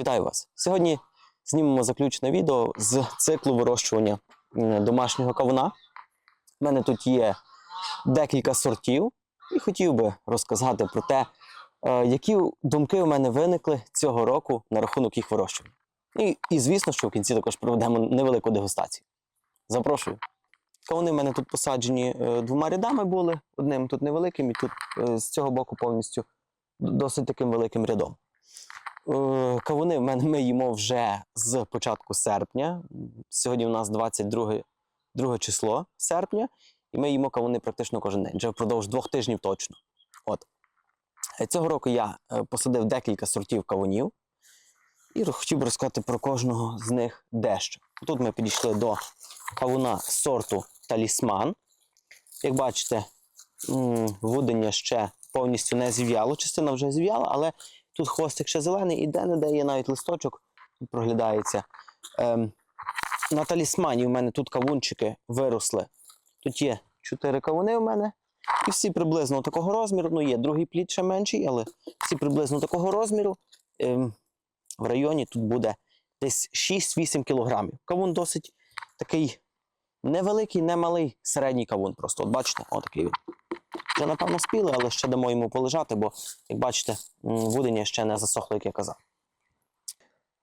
Вітаю вас! Сьогодні знімемо заключне відео з циклу вирощування домашнього кавуна. У мене тут є декілька сортів, і хотів би розказати про те, е, які думки у мене виникли цього року на рахунок їх вирощування. І, і звісно, що в кінці також проведемо невелику дегустацію. Запрошую. Кавуни в мене тут посаджені е, двома рядами були, одним тут невеликим, і тут е, з цього боку повністю досить таким великим рядом. Е, Кавуни в мене ми їмо вже з початку серпня. Сьогодні у нас 22 друге число серпня, і ми їмо кавуни практично кожен день, вже впродовж двох тижнів точно. От. Е, Цього року я е, посадив декілька сортів кавунів і хотів би розказати про кожного з них дещо. Тут ми підійшли до кавуна сорту талісман. Як бачите, м, вудення ще повністю не зів'яло. Частина вже зів'яла, але тут хвостик ще зелений, і де-не-де є навіть листочок проглядається. Ем, на талісмані у мене тут кавунчики виросли. Тут є чотири кавуни у мене. І всі приблизно такого розміру. Ну, є другий плід ще менший, але всі приблизно такого розміру. Ем, в районі тут буде десь 6-8 кілограмів. Кавун досить такий невеликий, не малий, середній кавун. Просто от бачите, отакий він. Вже, напевно, спіли, але ще дамо йому полежати, бо, як бачите, вудення ще не засохло, як я казав.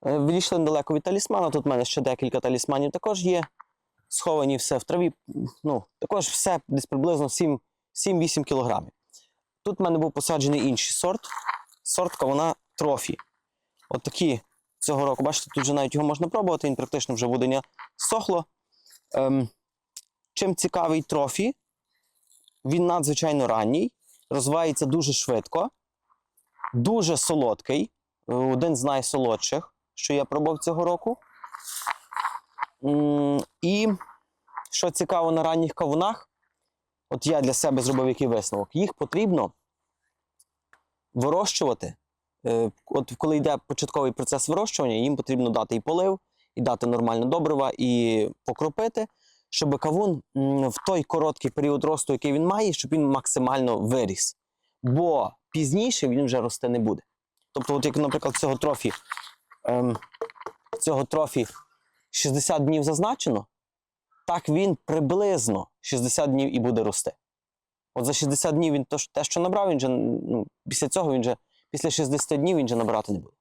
Е, Відійшли недалеко від талісмана. Тут в мене ще декілька талісманів також є. Сховані все в траві. Ну, також все десь приблизно 7 7-8 кілограмів. Тут в мене був посаджений інший сорт. Сорт кавуна трофі. От такі цього року, бачите, тут вже навіть його можна пробувати, він практично вже вудення сохло. Ем, чим цікавий трофі, він надзвичайно ранній, розвивається дуже швидко, дуже солодкий, один з найсолодших, що я пробував цього року. І що цікаво на ранніх кавунах, от я для себе зробив який висновок, їх потрібно вирощувати. Е, От коли йде початковий процес вирощування, їм потрібно дати і полив, і дати нормально добрива, і покропити, щоб кавун в той короткий період росту, який він має, щоб він максимально виріс. Бо пізніше він вже рости не буде. Тобто, от як, наприклад, цього трофі, ем, цього трофі 60 днів зазначено, так він приблизно 60 днів і буде рости. От за 60 днів він те, що набрав, він же, ну, після цього він же, після 60 днів він же набирати не буде.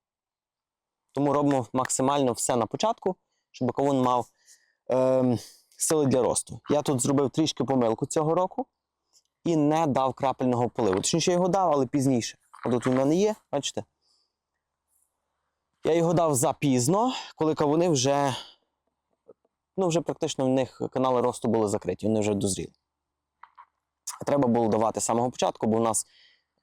Тому робимо максимально все на початку, щоб кавун мав ем, сили для росту. Я тут зробив трішки помилку цього року і не дав крапельного поливу. Точніше, я його дав, але пізніше. От в мене є, бачите? Я його дав запізно, коли кавуни вже, ну, вже практично в них канали росту були закриті, вони вже дозріли. Треба було давати з самого початку, бо у нас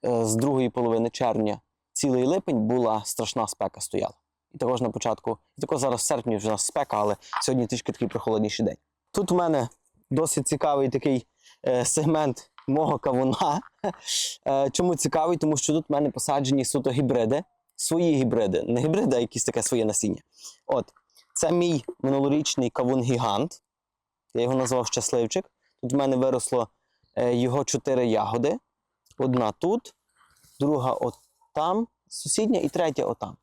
е, з другої половини червня цілий липень була страшна спека стояла. І також на початку, і також зараз в серпні вже у нас спека, але сьогодні трішки такий прохолодніший день. Тут у мене досить цікавий такий е, сегмент мого кавуна. Е, чому цікавий? Тому що тут в мене посаджені суто гібриди, свої гібриди, не гібриди, а якісь таке своє насіння. От, це мій минулорічний кавун-гігант. Я його назвав щасливчик. Тут в мене виросло е, його чотири ягоди. Одна тут, друга от там, сусідня, і третя отам. Е,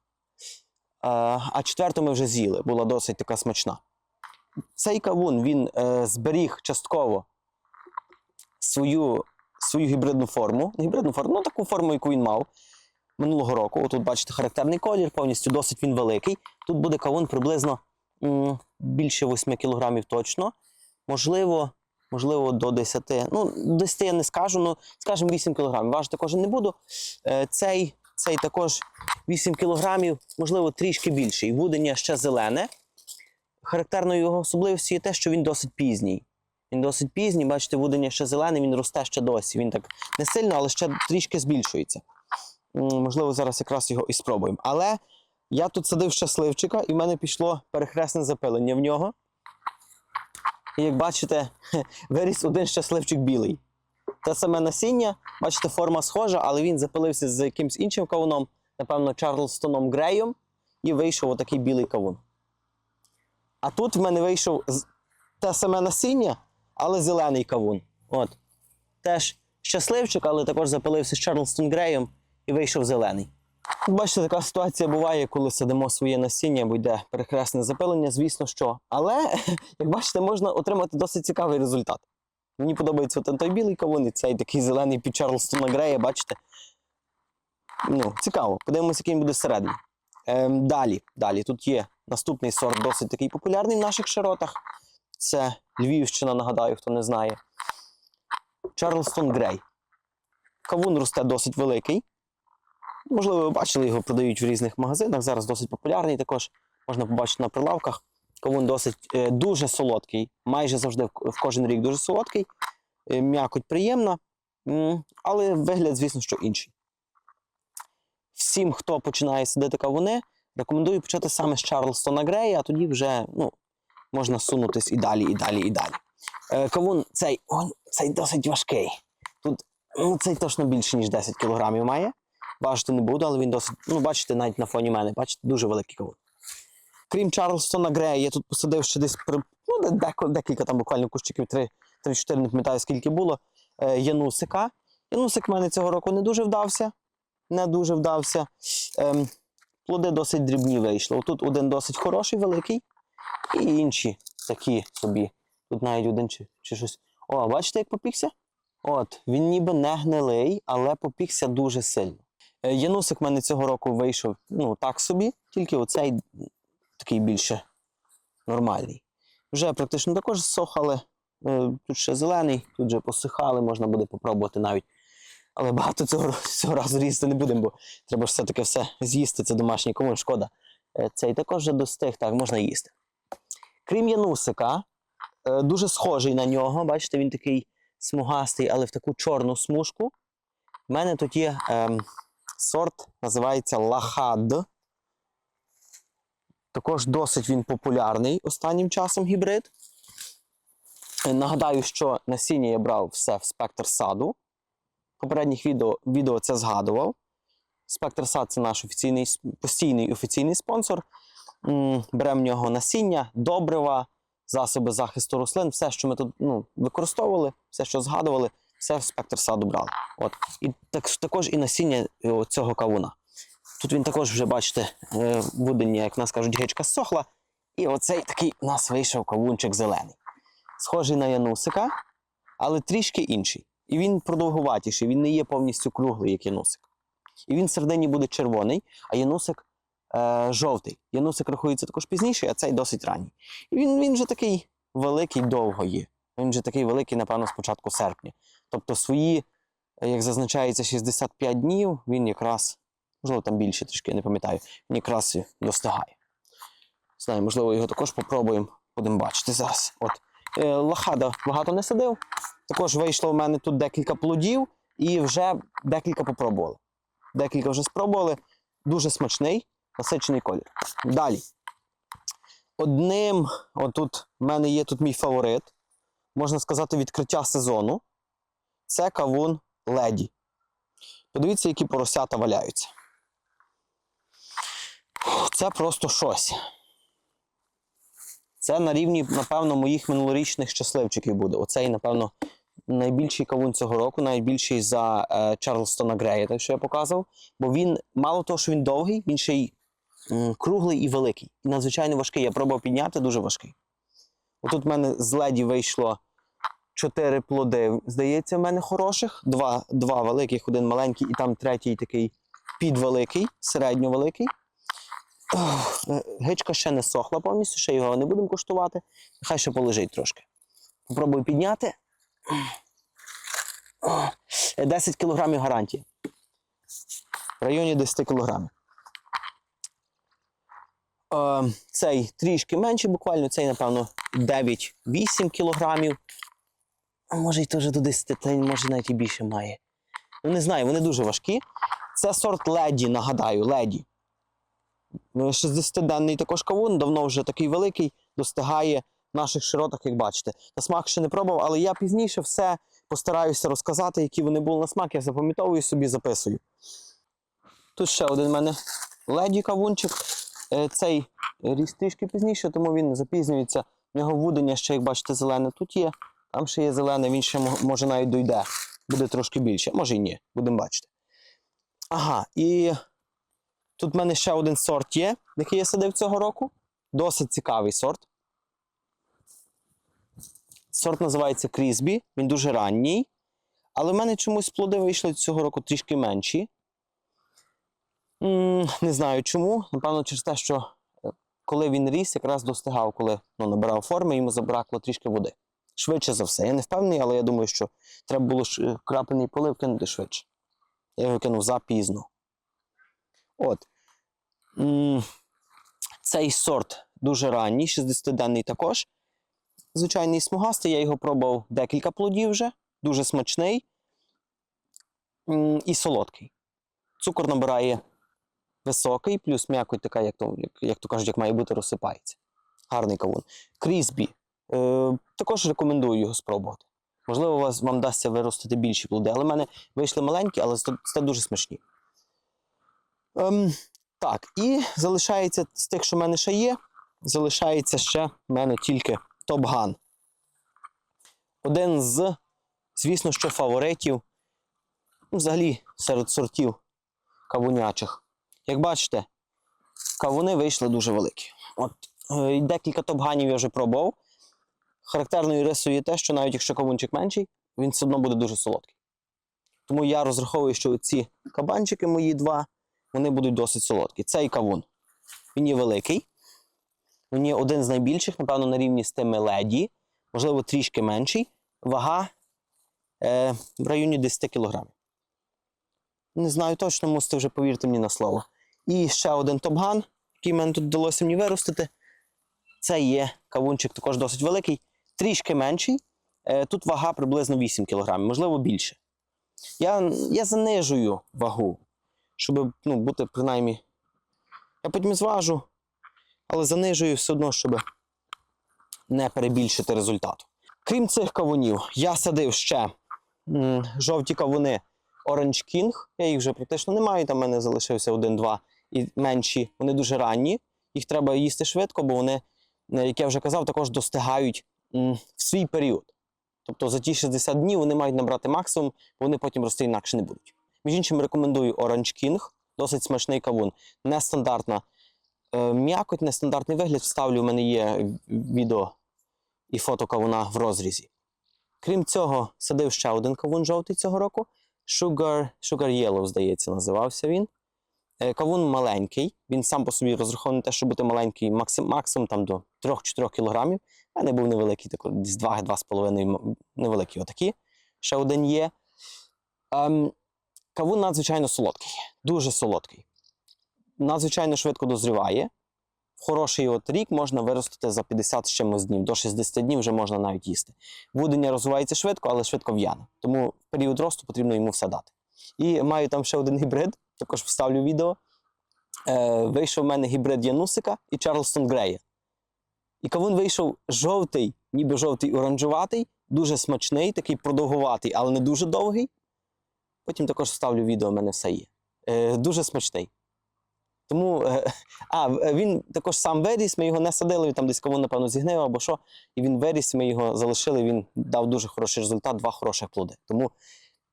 а четверту ми вже з'їли, була досить така смачна. Цей кавун він е, зберіг частково свою, свою гібридну форму. Гібридну форму, ну таку форму, яку він мав минулого року. Отут бачите характерний колір, повністю досить він великий. Тут буде кавун приблизно м, більше 8 кг точно. Можливо, можливо, до 10. Ну, 10 я не скажу, ну скажімо 8 кг. Важити кожен не буду. Е, цей, цей також 8 кг, можливо, трішки більший. Вудення ще зелене. Характерною його особливістю є те, що він досить пізній. Він досить пізній, бачите, вудення ще зелене, він росте ще досі. Він так не сильно, але ще трішки збільшується. Можливо, зараз якраз його і спробуємо. Але я тут садив щасливчика, і в мене пішло перехресне запилення в нього. І як бачите, виріс один щасливчик білий. Те саме насіння, бачите, форма схожа, але він запилився з якимось іншим кавуном, напевно, Чарлстоном Греєм, і вийшов отакий білий кавун. А тут в мене вийшов те саме насіння, але зелений кавун. От. Теж щасливчик, але також запилився з Чарлстон Греєм і вийшов зелений. Бачите, така ситуація буває, коли садимо своє насіння, або йде перехресне запилення, звісно, що. Але, як бачите, можна отримати досить цікавий результат. Мені подобається от той білий кавун і цей такий зелений під Чарлстона Грея, бачите? Ну, цікаво. Подивимося, який він буде всередині. Ем, далі, далі. Тут є наступний сорт, досить такий популярний в наших широтах. Це Львівщина, нагадаю, хто не знає. Чарлстон Грей. Кавун росте досить великий. Можливо, ви бачили, його продають в різних магазинах. Зараз досить популярний також. Можна побачити на прилавках. Кавун досить е, дуже солодкий, майже завжди в, кожен рік дуже солодкий. Е, м'якоть приємна, але вигляд, звісно, що інший. Всім, хто починає садити кавуни, рекомендую почати саме з Чарлстона Грея, а тоді вже ну, можна сунутись і далі, і далі, і далі. Е, кавун цей, он, цей досить важкий. Тут ну, цей точно більше, ніж 10 кілограмів має. Важити не буду, але він досить, ну, бачите, навіть на фоні мене, бачите, дуже великий кавун. Крім Чарлстона Грея, я тут посадив ще десь при- ну, декілька там буквально кущиків, 3-4, не пам'ятаю скільки було. Е, Янусика. Янусик в мене цього року не дуже вдався. Не дуже вдався. Ем, плоди досить дрібні вийшли. Тут один досить хороший, великий, і інші такі собі. Тут навіть один чи, чи щось. О, бачите, як попікся? От, він ніби не гнилий, але попікся дуже сильно. Е, Янусик в мене цього року вийшов ну, так собі, тільки оцей такий більше нормальний. Вже практично також сохали. Е, Тут ще зелений, тут вже посихали, можна буде попробувати навіть. Але багато цього, цього разу їсти не будемо, бо треба ж все-таки все з'їсти. Це домашній комун, шкода. Е, Цей також вже достиг, так, можна їсти. Крім Янусика, е, дуже схожий на нього. Бачите, він такий смугастий, але в таку чорну смужку. У мене тут є ем, сорт, називається Лахад. Також досить він популярний останнім часом гібрид. Е, Нагадаю, що насіння я брав все в спектр саду. Попередніх відео, відео це згадував. Сад це наш офіційний, постійний офіційний спонсор. Беремо в нього насіння, добрива, засоби захисту рослин, все, що ми тут ну, використовували, все, що згадували, все в саду брали. От. І так, також і насіння е, цього кавуна. Тут він також вже, бачите, е, будення, як нас кажуть, гичка сохла. І оцей такий у нас вийшов кавунчик зелений. Схожий на янусика, але трішки інший. І він продовгуватіший, він не є повністю круглий, як янусик. І він всередині буде червоний, а янусик е, жовтий. Янусик рахується також пізніше, а цей досить ранній. І він, він вже такий великий довго є. Він вже такий великий, напевно, з початку серпня. Тобто свої, як зазначається, 65 днів, він якраз, можливо, там більше трішки, я не пам'ятаю, він якраз достигає. Знаю, можливо, його також попробуємо, будемо бачити зараз. От. Е, лохада багато не садив. Також вийшло в мене тут декілька плодів і вже декілька попробували. Декілька вже спробували. Дуже смачний, насичений колір. Далі. Одним, отут в мене є тут мій фаворит, можна сказати, відкриття сезону. Це кавун леді. Подивіться, які поросята валяються. Це просто щось. Це на рівні, напевно, моїх минулорічних щасливчиків буде. Оцей, напевно, найбільший кавун цього року, найбільший за е, Чарлстона Грея, те, що я показував. Бо він, мало того, що він довгий, він ще й м, круглий і великий. І надзвичайно важкий. Я пробував підняти, дуже важкий. Отут в мене з леді вийшло чотири плоди. Здається, в мене хороших. Два, два великих, один маленький, і там третій такий підвеликий, середньовеликий. Е, Гичка ще не сохла повністю, ще його не будемо куштувати. Нехай ще полежить трошки. Попробую підняти. О, е, 10 кілограмів гарантії. В районі 10 кілограмів. Е, Цей трішки менший, буквально цей, напевно, 9-8 кілограмів. А може й теж до 10, та може навіть і більше має. Ну, не знаю, вони дуже важкі. Це сорт леді, нагадаю, леді. Ну, 60-денний також кавун, давно вже такий великий, достигає наших широтах, як бачите. На смак ще не пробував, але я пізніше все постараюся розказати, які вони були на смак. Я запам'ятовую собі, записую. Тут ще один в мене леді кавунчик. Е, Цей ріс трішки пізніше, тому він запізнюється. В нього вудення ще, як бачите, зелене тут є. Там ще є зелене, він ще може навіть дойде. Буде трошки більше. Може і ні, будемо бачити. Ага, і Тут в мене ще один сорт є, який я садив цього року. Досить цікавий сорт. Сорт називається Крізбі, він дуже ранній. Але в мене чомусь плоди вийшли цього року трішки менші. Не знаю чому. Напевно, через те, що е, коли він ріс, якраз достигав, коли ну, набирав форми, йому забракло трішки води. Швидше за все. Я не впевнений, але я думаю, що треба було е, крапельний полив кинути швидше. Я його кинув запізно. От. Цей сорт дуже ранній, 60-денний також. Звичайний смугастий, я його пробував декілька плодів вже. Дуже смачний і солодкий. Цукор набирає високий, плюс м'якоть така, як то, як, то кажуть, як має бути, розсипається. Гарний кавун. Крізбі. Е, також рекомендую його спробувати. Можливо, вас, вам вдасться виростити більші плоди, але в мене вийшли маленькі, але це дуже смачні. Ем, так, і залишається з тих, що в мене ще є, залишається ще в мене тільки Топган. Один з, звісно, що фаворитів, ну, взагалі, серед сортів кавунячих. Як бачите, кавуни вийшли дуже великі. От е, декілька топганів я вже пробував. Характерною рисою є те, що навіть якщо кавунчик менший, він все одно буде дуже солодкий. Тому я розраховую, що ці кабанчики мої два, вони будуть досить солодкі. Цей кавун. Він є великий. Є один з найбільших, напевно, на рівні з тими леді, можливо, трішки менший. Вага е, в районі 10 кг. Не знаю точно, мусите вже повірити мені на слово. І ще один топган, який мене тут вдалося мені виростити. Це є кавунчик також досить великий, трішки менший. Е, тут вага приблизно 8 кг, можливо, більше. Я, я занижую вагу, щоб ну, бути принаймні. Я потім зважу, але занижую все одно, щоб не перебільшити результату. Крім цих кавунів, я садив ще м, жовті кавуни Orange King. Я їх вже практично не маю, там в мене залишився один-два і менші. Вони дуже ранні. Їх треба їсти швидко, бо вони, е, як я вже казав, також достигають м, в свій період. Тобто за ті 60 днів вони мають набрати максимум, бо вони потім рости інакше не будуть. Між іншим, рекомендую Orange King, досить смачний кавун. Нестандартна м'якоть, нестандартний вигляд. Вставлю, в мене є відео і фото кавуна в розрізі. Крім цього, садив ще один кавун жовтий цього року. Sugar, Sugar Yellow, здається, називався він. Е, Кавун маленький, він сам по собі розрахований на те, щоб бути маленький, максим, максимум там до 3-4 кг. У мене був невеликий, такий, десь 2-2,5 м- невеликі отакі. Ще один є. Ем, кавун надзвичайно солодкий, дуже солодкий. Надзвичайно швидко дозріває. В хороший от рік можна виростити за 50 з чимось днів, до 60 днів вже можна навіть їсти. Вудення розвивається швидко, але швидко в'яне. Тому в період росту потрібно йому все дати. І маю там ще один гібрид, також вставлю відео. Е, вийшов в мене гібрид Янусика і Чарлстон Грея. І кавун вийшов жовтий, ніби жовтий оранжуватий, дуже смачний, такий продовгуватий, але не дуже довгий. Потім також вставлю відео, в мене все є. Е, дуже смачний. Тому, е, а, він також сам виріс, ми його не садили, там десь кавун, напевно, зігнив або що. І він виріс, ми його залишили, він дав дуже хороший результат, два хороших плоди. Тому,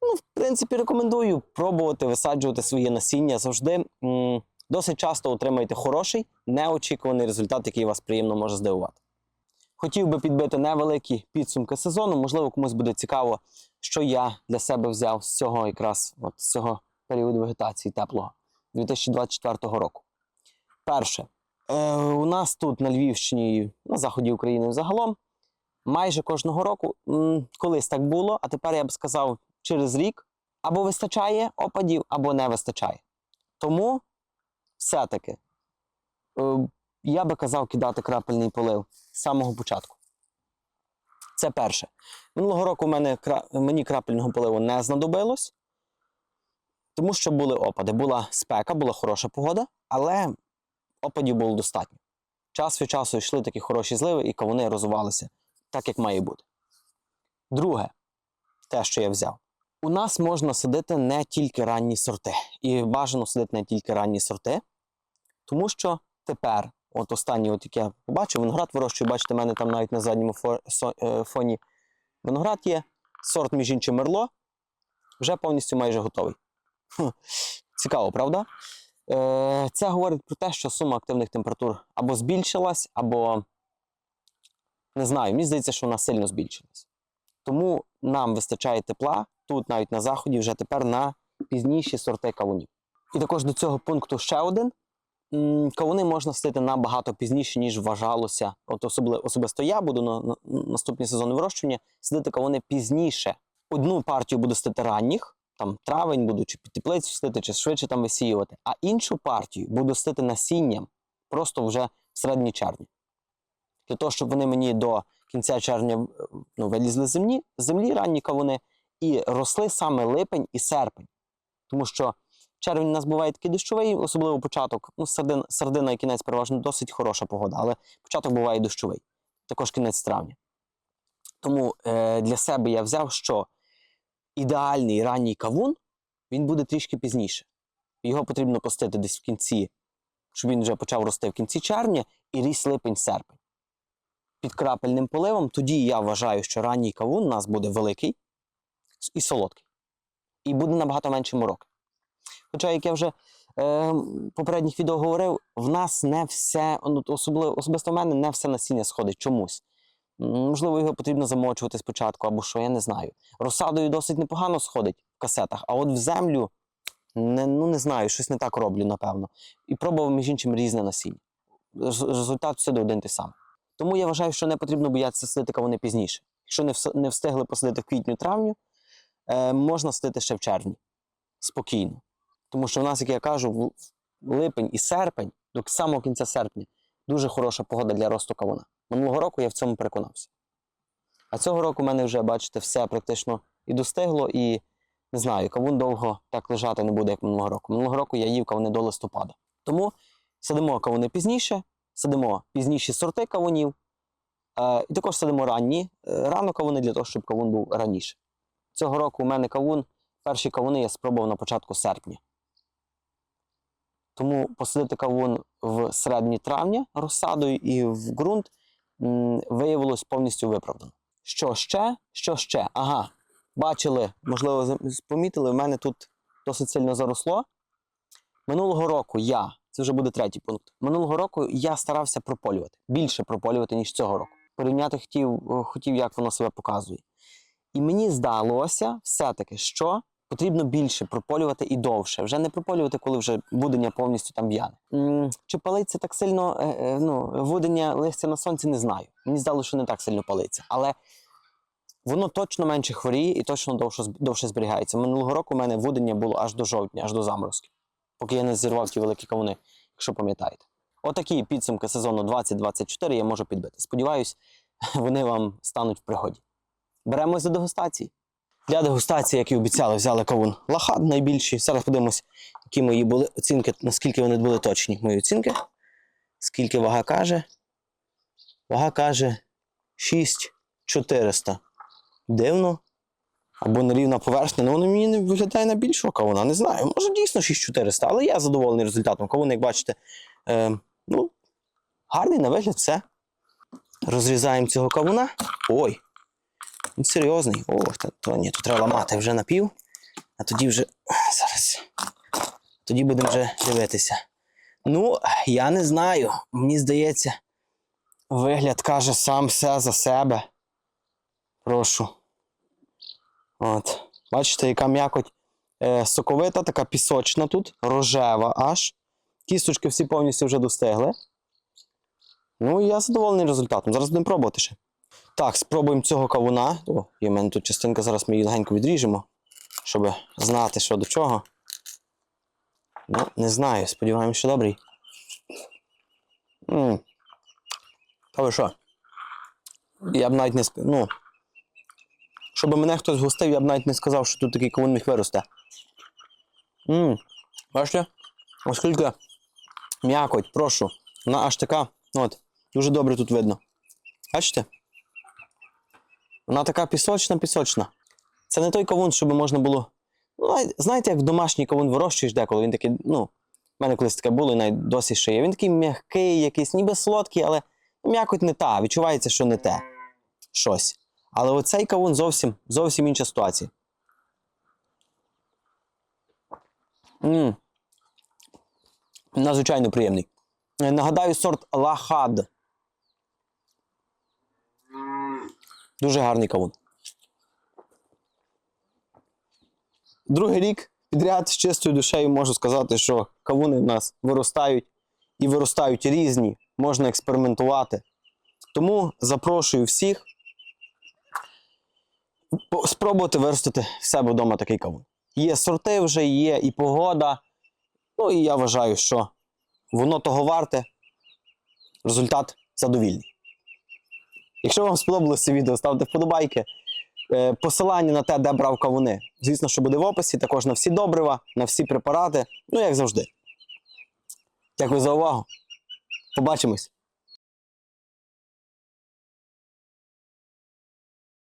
ну, в принципі, рекомендую пробувати висаджувати своє насіння завжди. М, досить часто отримаєте хороший, неочікуваний результат, який вас приємно може здивувати. Хотів би підбити невеликі підсумки сезону. Можливо, комусь буде цікаво, що я для себе взяв з цього якраз от з цього періоду вегетації теплого 2024 року. Перше, е, у нас тут на Львівщині, на заході України загалом, майже кожного року, колись так було, а тепер я б сказав, через рік або вистачає опадів, або не вистачає. Тому все-таки е, я би казав кидати крапельний полив з самого початку. Це перше. Минулого року мені крапельного поливу не знадобилось, тому що були опади. Була спека, була хороша погода, але опадів було достатньо. Час від часу йшли такі хороші зливи, і кавуни розвивалися так, як має бути. Друге, те, що я взяв. У нас можна садити не тільки ранні сорти. І бажано садити не тільки ранні сорти, тому що тепер, от останній, от як я побачив, виноград вирощую, бачите, в мене там навіть на задньому е, фоні виноград є. Сорт, між іншим, мерло, вже повністю майже готовий. Цікаво, правда? Е, Це говорить про те, що сума активних температур або збільшилась, або не знаю, мені здається, що вона сильно збільшилась. Тому нам вистачає тепла тут, навіть на заході, вже тепер на пізніші сорти кавунів. І також до цього пункту ще один. Кавуни можна садити набагато пізніше, ніж вважалося. От особисто я буду на, на наступні сезони вирощування садити кавуни пізніше. Одну партію буду садити ранніх, там травень буду чи під теплицю садити, чи швидше там висіювати. А іншу партію буду садити насінням просто вже в середині червня. Для того, щоб вони мені до кінця червня е, ну, вилізли з землі, землі ранні кавуни і росли саме липень і серпень. Тому що червень у нас буває такий дощовий, особливо початок. Ну, середина, середина і кінець переважно досить хороша погода, але початок буває дощовий, також кінець травня. Тому е, для себе я взяв, що ідеальний ранній кавун він буде трішки пізніше. Його потрібно пустити десь в кінці, щоб він вже почав рости в кінці червня і ріс липень-серпень. Під крапельним поливом, тоді я вважаю, що ранній кавун у нас буде великий і солодкий. І буде набагато менше мороки. Хоча, як я вже е, попередніх відео говорив, в нас не все, ну, особливо, особисто в мене не все насіння сходить чомусь. Можливо, його потрібно замочувати спочатку, або що, я не знаю. Розсадою досить непогано сходить в касетах, а от в землю не, ну, не знаю, щось не так роблю, напевно. І пробував, між іншим, різне насіння. Рез- Результат всюди один той самий. Тому я вважаю, що не потрібно боятися садити кавуни пізніше. Якщо не, не встигли посадити в квітню-травню, е, можна садити ще в червні. Спокійно. Тому що в нас, як я кажу, в- липень і серпень, до самого кінця серпня, дуже хороша погода для росту кавуна. Минулого року я в цьому переконався. А цього року в мене вже, бачите, все практично і достигло, і не знаю, кавун довго так лежати не буде, як минулого року. Минулого року я їв кавуни до листопада. Тому садимо кавуни пізніше, садимо пізніші сорти кавунів, е, і також садимо ранні, е, рано кавуни для того, щоб кавун був раніше. Цього року у мене кавун, перші кавуни я спробував на початку серпня. Тому посадити кавун в середині травня розсадою і в ґрунт виявилось повністю виправдано. Що ще? Що ще? Ага, бачили, можливо, помітили, в мене тут досить сильно заросло. Минулого року я, це вже буде третій пункт. Минулого року я старався прополювати, більше прополювати, ніж цього року. Порівняти хотів, хотів, як воно себе показує. І мені здалося все-таки, що потрібно більше прополювати і довше. Вже не прополювати, коли вже вудення повністю там в'яне. Чи палиться так сильно е, е, ну, вудення листя на сонці, не знаю. Мені здалося, що не так сильно палиться. Але воно точно менше хворіє і точно довше, довше зберігається. Минулого року у мене вудення було аж до жовтня, аж до заморозків, поки я не зірвав ті великі кавуни, якщо пам'ятаєте. Отакі підсумки сезону 2024 я можу підбити. Сподіваюсь, вони вам стануть в пригоді. Беремось до дегустації. Для дегустації, як і обіцяли, взяли кавун лахад найбільший. Зараз подивимось, які мої були оцінки, наскільки вони були точні. Мої оцінки. Скільки вага каже? Вага каже 6400. Дивно. Або нерівна поверхня. Ну, воно мені не виглядає на більшого кавуна. Не знаю. Може дійсно 6400, але я задоволений результатом. Кавун, як бачите, е, ну, гарний на вигляд, все. Розрізаємо цього кавуна. Ой, він серйозний. О, та, то ні, тут треба ламати вже напів. А тоді вже. Зараз. Тоді будемо вже дивитися. Ну, я не знаю. Мені здається, вигляд каже сам все за себе. Прошу. От. Бачите, яка м'якоть е, соковита, така пісочна тут, рожева аж. Кісточки всі повністю вже достигли. Ну, я задоволений результатом. Зараз будемо пробувати ще. Так, спробуємо цього кавуна. О, і в мене тут частинка, зараз ми її легенько відріжемо, щоб знати, що до чого. Ну, не знаю, сподіваємось, що добрий. м Та ви що? Я б навіть не ск- Ну. Щоб мене хтось гостив, я б навіть не сказав, що тут такий кавун міг виросте. м Бачите? Оскільки м'якоть, прошу. Вона аж така. От, дуже добре тут видно. Бачите? Вона така пісочна, пісочна. Це не той кавун, щоб можна було. Ну, знаєте, як домашній кавун вирощуєш деколи, він такий, ну, в мене колись таке було, і навіть досі ще є. Він такий м'який, якийсь, ніби солодкий, але м'якоть не та. Відчувається, що не те. Щось. Але оцей кавун зовсім, зовсім інша ситуація. м надзвичайно приємний. Нагадаю, сорт Лахад. Дуже гарний кавун. Другий рік підряд з чистою душею можу сказати, що кавуни в нас виростають і виростають різні, можна експериментувати. Тому запрошую всіх спробувати виростити в себе вдома такий кавун. Є сорти вже, є і погода. Ну і я вважаю, що воно того варте. Результат задовільний. Якщо вам сподобалося це відео, ставте вподобайки. Е, Посилання на те, де брав кавуни. Звісно, що буде в описі, також на всі добрива, на всі препарати. Ну, як завжди. Дякую за увагу. Побачимось.